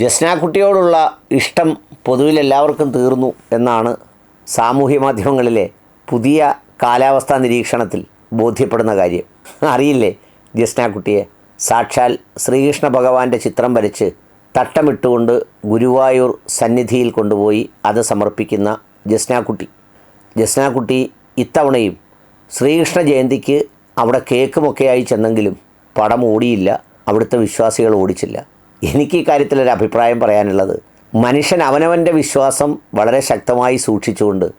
ജസ്നാക്കുട്ടിയോടുള്ള ഇഷ്ടം പൊതുവിൽ എല്ലാവർക്കും തീർന്നു എന്നാണ് സാമൂഹ്യ മാധ്യമങ്ങളിലെ പുതിയ കാലാവസ്ഥാ നിരീക്ഷണത്തിൽ ബോധ്യപ്പെടുന്ന കാര്യം. അറിയില്ലേ ജസ്നാക്കുട്ടിയെ സാക്ഷാൽ ശ്രീകൃഷ്ണ ഭഗവാന്റെ ചിത്രം വരച്ച് തട്ടമിട്ടുകൊണ്ട് ഗുരുവായൂർ സന്നിധിയിൽ കൊണ്ടുപോയി അത് സമർപ്പിക്കുന്ന ജസ്നാക്കുട്ടി ജസ്നാക്കുട്ടി ഇത്തവണയും ശ്രീകൃഷ്ണ ജയന്തിക്ക് അവിടെ കേക്കുമൊക്കെയായി ചെന്നെങ്കിലും പടം ഓടിയില്ല അവിടുത്തെ വിശ്വാസികൾ ഓടിച്ചില്ല. എനിക്ക് ഈ കാര്യത്തിലൊരു അഭിപ്രായം പറയാനുള്ളത്. മനുഷ്യൻ അവനവന്റെ വിശ്വാസം വളരെ ശക്തമായി സൂക്ഷിച്ചുകൊണ്ട്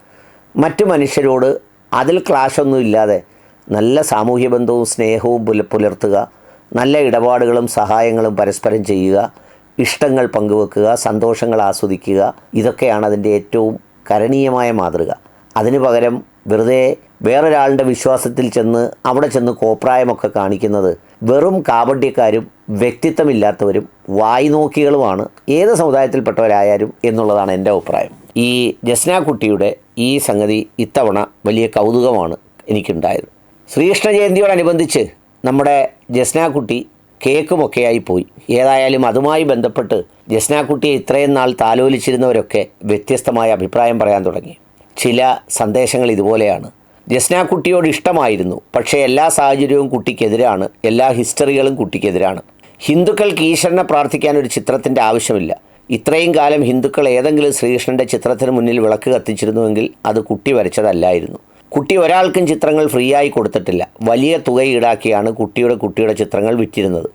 മറ്റു മനുഷ്യരോട് അതിൽ ക്ലാഷൊന്നും ഇല്ലാതെ നല്ല സാമൂഹ്യ ബന്ധവും സ്നേഹവും പുല പുലർത്തുക നല്ല ഇടപാടുകളും സഹായങ്ങളും പരസ്പരം ചെയ്യുക ഇഷ്ടങ്ങൾ പങ്കുവെക്കുക സന്തോഷങ്ങൾ ആസ്വദിക്കുക ഇതൊക്കെയാണ് അതിന്റെ ഏറ്റവും കരണീയമായ മാതൃക. അതിനു പകരം വെറുതെ വേറൊരാളുടെ വിശ്വാസത്തിൽ ചെന്ന് അവിടെ ചെന്ന് കോപ്രായമൊക്കെ കാണിക്കുന്നത് വെറും കാപട്യക്കാരും വ്യക്തിത്വമില്ലാത്തവരും വായ്നോക്കികളുമാണ്. ഏത് സമുദായത്തിൽപ്പെട്ടവരായാലും എന്നുള്ളതാണ് എന്റെ അഭിപ്രായം. ഈ ജസ്നാക്കുട്ടിയുടെ ഈ സംഗതി ഇത്തവണ വലിയ കൗതുകമാണ് എനിക്കുണ്ടായത്. ശ്രീകൃഷ്ണ ജയന്തിയോടനുബന്ധിച്ച് നമ്മുടെ ജസ്നാക്കുട്ടി കേക്കുമൊക്കെയായി പോയി. ഏതായാലും അതുമായി ബന്ധപ്പെട്ട് ജസ്നാക്കുട്ടിയെ ഇത്രയും നാൾ താലോലിച്ചിരുന്നവരൊക്കെ വ്യത്യസ്തമായ അഭിപ്രായം പറയാൻ തുടങ്ങി. ചില സന്ദേശങ്ങൾ ഇതുപോലെയാണ്. ജസ്ന ജസ്നാക്കുട്ടിയോട് ഇഷ്ടമായിരുന്നു. പക്ഷേ എല്ലാ സാഹചര്യവും കുട്ടിക്കെതിരാണ്. എല്ലാ ഹിസ്റ്ററികളും കുട്ടിക്കെതിരാണ്. ഹിന്ദുക്കൾക്ക് ഈശ്വരനെ പ്രാർത്ഥിക്കാൻ ഒരു ചിത്രത്തിന്റെ ആവശ്യമില്ല. ഇത്രയും കാലം ഹിന്ദുക്കൾ ഏതെങ്കിലും ശ്രീകൃഷ്ണന്റെ ചിത്രത്തിന് മുന്നിൽ വിളക്ക് കത്തിച്ചിരുന്നുവെങ്കിൽ അത് കുട്ടി വരച്ചതല്ലായിരുന്നു. കുട്ടി ഒരാൾക്കും ചിത്രങ്ങൾ ഫ്രീ ആയി കൊടുത്തിട്ടില്ല. വലിയ തുക ഈടാക്കിയാണ് കുട്ടിയുടെ കുട്ടിയുടെ ചിത്രങ്ങൾ വിറ്റിരുന്നത്.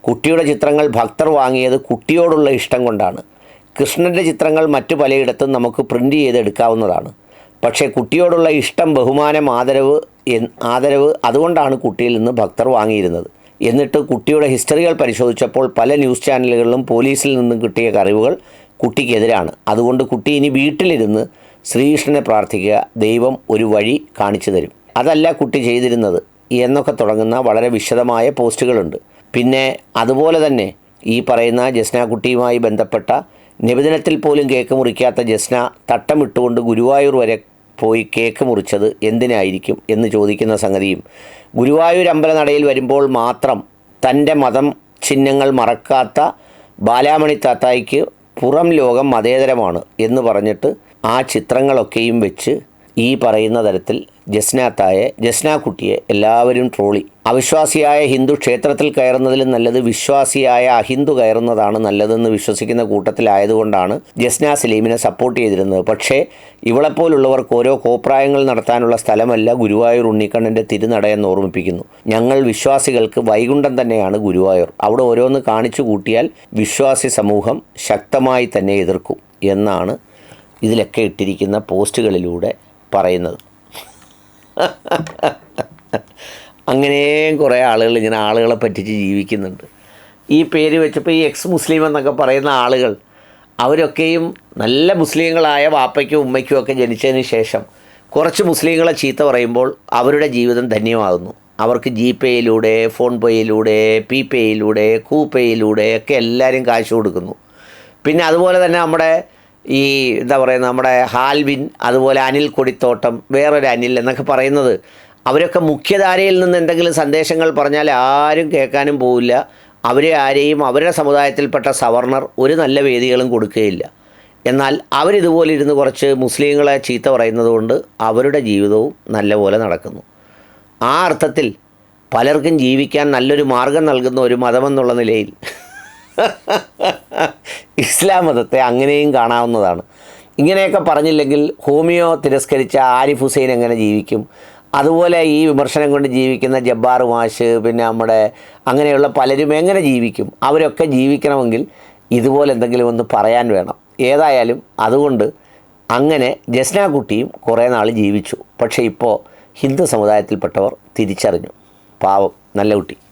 കുട്ടിയുടെ ചിത്രങ്ങൾ ഭക്തർ വാങ്ങിയത് കുട്ടിയോടുള്ള ഇഷ്ടം കൊണ്ടാണ്. കൃഷ്ണന്റെ ചിത്രങ്ങൾ മറ്റു പലയിടത്തും നമുക്ക് പ്രിന്റ് ചെയ്തെടുക്കാവുന്നതാണ്. പക്ഷേ കുട്ടിയോടുള്ള ഇഷ്ടം ബഹുമാനം ആദരവ് ആദരവ് അതുകൊണ്ടാണ് കുട്ടിയിൽ നിന്ന് ഭക്തർ വാങ്ങിയിരുന്നത്. എന്നിട്ട് കുട്ടിയുടെ ഹിസ്റ്ററികൾ പരിശോധിച്ചപ്പോൾ പല ന്യൂസ് ചാനലുകളിലും പോലീസിൽ നിന്നും കിട്ടിയ കറിവുകൾ കുട്ടിക്കെതിരാണ്. അതുകൊണ്ട് കുട്ടി ഇനി വീട്ടിലിരുന്ന് ശ്രീകൃഷ്ണനെ പ്രാർത്ഥിക്കുക ദൈവം ഒരു വഴി കാണിച്ചു തരും. അതല്ല കുട്ടി ചെയ്തിരുന്നത് എന്നൊക്കെ തുടങ്ങുന്ന വളരെ വിശദമായ പോസ്റ്റുകളുണ്ട്. പിന്നെ അതുപോലെ തന്നെ ഈ പറയുന്ന ജസ്ന കുട്ടിയുമായി ബന്ധപ്പെട്ട നിബന്ധനത്തിൽ പോലും കേക്ക് മുറിക്കാത്ത ജസ്ന തട്ടമിട്ടുകൊണ്ട് ഗുരുവായൂർ വരെ പോയി കേക്ക് മുറിച്ചത് എന്തിനായിരിക്കും എന്ന് ചോദിക്കുന്ന സംഗതിയും ഗുരുവായൂർ അമ്പലനടയിൽ വരുമ്പോൾ മാത്രം തന്റെ മതം ചിഹ്നങ്ങൾ മറക്കാത്ത ബാലാമണി താത്തായിക്ക് പുറം ലോകം മതേതരമാണ് എന്ന് പറഞ്ഞിട്ട് ആ ചിത്രങ്ങളൊക്കെയും വെച്ച് ഈ പറയുന്ന തരത്തിൽ ജസ്നാത്തായെ ജസ്നാക്കുട്ടിയെ എല്ലാവരും ട്രോളി. അവിശ്വാസിയായ ഹിന്ദു ക്ഷേത്രത്തിൽ കയറുന്നതിലും നല്ലത് വിശ്വാസിയായ അഹിന്ദു കയറുന്നതാണ് നല്ലതെന്ന് വിശ്വസിക്കുന്ന കൂട്ടത്തിലായതുകൊണ്ടാണ് ജസ്ന സലീമിനെ സപ്പോർട്ട് ചെയ്തിരുന്നത്. പക്ഷേ ഇവളെപ്പോലുള്ളവർക്ക് ഓരോ കോപ്രായങ്ങൾ നടത്താനുള്ള സ്ഥലമല്ല ഗുരുവായൂർ ഉണ്ണിക്കണ്ണന്റെ തിരുനടയെന്ന് ഓർമ്മിപ്പിക്കുന്നു. ഞങ്ങൾ വിശ്വാസികൾക്ക് വൈകുണ്ഠം തന്നെയാണ് ഗുരുവായൂർ. അവിടെ ഓരോന്ന് കാണിച്ചു കൂട്ടിയാൽ വിശ്വാസി സമൂഹം ശക്തമായി തന്നെ എതിർക്കും എന്നാണ് ഇതിലൊക്കെ ഇട്ടിരിക്കുന്ന പോസ്റ്റുകളിലൂടെ പറയുന്നത്. അങ്ങനെയും കുറേ ആളുകൾ ഇങ്ങനെ ആളുകളെ പറ്റിച്ച് ജീവിക്കുന്നുണ്ട്. ഈ പേര് വെച്ചപ്പോൾ ഈ എക്സ് മുസ്ലിം എന്നൊക്കെ പറയുന്ന ആളുകൾ അവരൊക്കെയും നല്ല മുസ്ലിങ്ങളായ വാപ്പയ്ക്കും ഉമ്മയ്ക്കും ഒക്കെ ജനിച്ചതിന് ശേഷം കുറച്ച് മുസ്ലിങ്ങളെ ചീത്ത പറയുമ്പോൾ അവരുടെ ജീവിതം ധന്യമാകുന്നു. അവർക്ക് ജി പേയിലൂടെ ഫോൺ പേയിലൂടെ പി പേയിലൂടെ കൂ പേയിലൂടെ ഒക്കെ എല്ലാവരും കാശ് കൊടുക്കുന്നു. പിന്നെ അതുപോലെ തന്നെ നമ്മുടെ ഈ എന്താ പറയുക നമ്മുടെ ഹാൽവിൻ അതുപോലെ അനിൽ കൊടിത്തോട്ടം വേറൊരു അനിൽ എന്നൊക്കെ പറയുന്നത്. അവരൊക്കെ മുഖ്യധാരയിൽ നിന്ന് എന്തെങ്കിലും സന്ദേശങ്ങൾ പറഞ്ഞാൽ ആരും കേൾക്കാനും പോവില്ല. അവരെ ആരെയും അവരുടെ സമുദായത്തിൽപ്പെട്ട സവർണർ ഒരു നല്ല വേദികളും കൊടുക്കുകയില്ല. എന്നാൽ അവരിതുപോലെ ഇരുന്ന് കുറച്ച് മുസ്ലിങ്ങളെ ചീത്ത പറയുന്നത് കൊണ്ട് അവരുടെ ജീവിതവും നല്ലപോലെ നടക്കുന്നു. ആ അർത്ഥത്തിൽ പലർക്കും ജീവിക്കാൻ നല്ലൊരു മാർഗം നൽകുന്ന ഒരു മതമെന്നുള്ള നിലയിൽ ഇസ്ലാം മതത്തെ അങ്ങനെയും കാണാവുന്നതാണ്. ഇങ്ങനെയൊക്കെ പറഞ്ഞില്ലെങ്കിൽ ഹോമിയോ തിരസ്കരിച്ച ആരിഫ് ഹുസൈൻ എങ്ങനെ ജീവിക്കും? അതുപോലെ ഈ വിമർശനം കൊണ്ട് ജീവിക്കുന്ന ജബ്ബാർ മാഷ് പിന്നെ നമ്മുടെ അങ്ങനെയുള്ള പലരും എങ്ങനെ ജീവിക്കും? അവരൊക്കെ ജീവിക്കണമെങ്കിൽ ഇതുപോലെ എന്തെങ്കിലും ഒന്ന് പറയാൻ വേണം. ഏതായാലും അതുകൊണ്ട് അങ്ങനെ ജസ്ന കുട്ടിയും കുറേ നാൾ ജീവിച്ചു. പക്ഷേ ഇപ്പോൾ ഹിന്ദു സമുദായത്തിൽപ്പെട്ടവർ തിരിച്ചറിഞ്ഞു. പാവം നല്ല കുട്ടി.